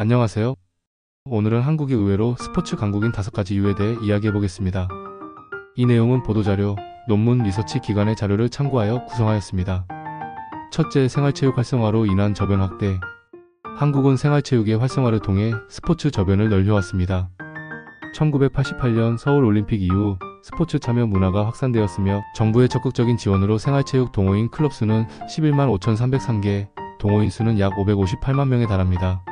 안녕하세요. 오늘은 한국이 의외로 스포츠 강국인 다섯 가지 이유에 대해 이야기해 보겠습니다. 이 내용은 보도자료, 논문 리서치 기관의 자료를 참고하여 구성하였습니다. 첫째, 생활체육 활성화로 인한 저변 확대. 한국은 생활체육의 활성화를 통해 스포츠 저변을 늘려왔습니다. 1988년 서울 올림픽 이후 스포츠 참여 문화가 확산되었으며 정부의 적극적인 지원으로 생활체육 동호인 클럽 수는 11만 5,303개, 동호인 수는 약 558만 명에 달합니다.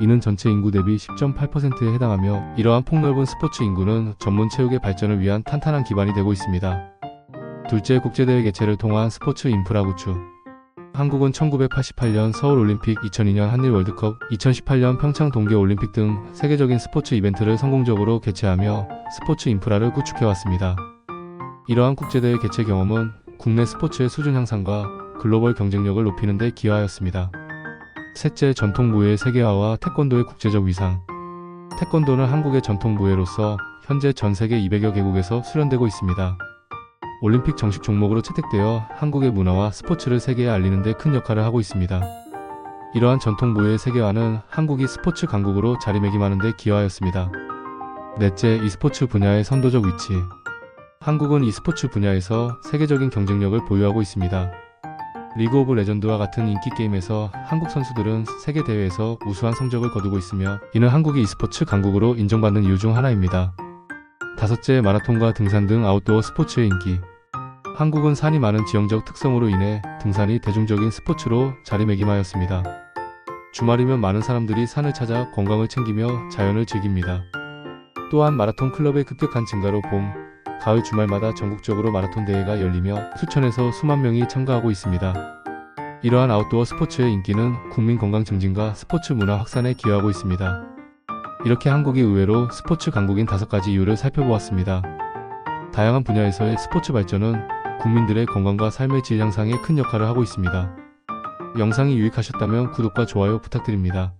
이는 전체 인구 대비 10.8%에 해당하며 이러한 폭넓은 스포츠 인구는 전문 체육의 발전을 위한 탄탄한 기반이 되고 있습니다. 둘째, 국제대회 개최를 통한 스포츠 인프라 구축. 한국은 1988년 서울올림픽, 2002년 한일 월드컵, 2018년 평창 동계올림픽 등 세계적인 스포츠 이벤트를 성공적으로 개최하며 스포츠 인프라를 구축해왔습니다. 이러한 국제대회 개최 경험은 국내 스포츠의 수준 향상과 글로벌 경쟁력을 높이는 데 기여하였습니다. 셋째, 전통무예의 세계화와 태권도의 국제적 위상. 태권도는 한국의 전통무예로서 현재 전 세계 200여 개국에서 수련되고 있습니다. 올림픽 정식 종목으로 채택되어 한국의 문화와 스포츠를 세계에 알리는 데 큰 역할을 하고 있습니다. 이러한 전통무예의 세계화는 한국이 스포츠 강국으로 자리매김하는 데 기여하였습니다. 넷째, e스포츠 분야의 선도적 위치. 한국은 e스포츠 분야에서 세계적인 경쟁력을 보유하고 있습니다. 리그 오브 레전드와 같은 인기 게임에서 한국 선수들은 세계 대회에서 우수한 성적을 거두고 있으며 이는 한국이 e스포츠 강국으로 인정받는 이유 중 하나입니다. 다섯째, 마라톤과 등산 등 아웃도어 스포츠의 인기. 한국은 산이 많은 지형적 특성으로 인해 등산이 대중적인 스포츠로 자리매김하였습니다. 주말이면 많은 사람들이 산을 찾아 건강을 챙기며 자연을 즐깁니다. 또한 마라톤 클럽의 급격한 증가로 봄, 가을 주말마다 전국적으로 마라톤 대회가 열리며 수천에서 수만 명이 참가하고 있습니다. 이러한 아웃도어 스포츠의 인기는 국민 건강 증진과 스포츠 문화 확산에 기여하고 있습니다. 이렇게 한국이 의외로 스포츠 강국인 다섯 가지 이유를 살펴보았습니다. 다양한 분야에서의 스포츠 발전은 국민들의 건강과 삶의 질 향상에 큰 역할을 하고 있습니다. 영상이 유익하셨다면 구독과 좋아요 부탁드립니다.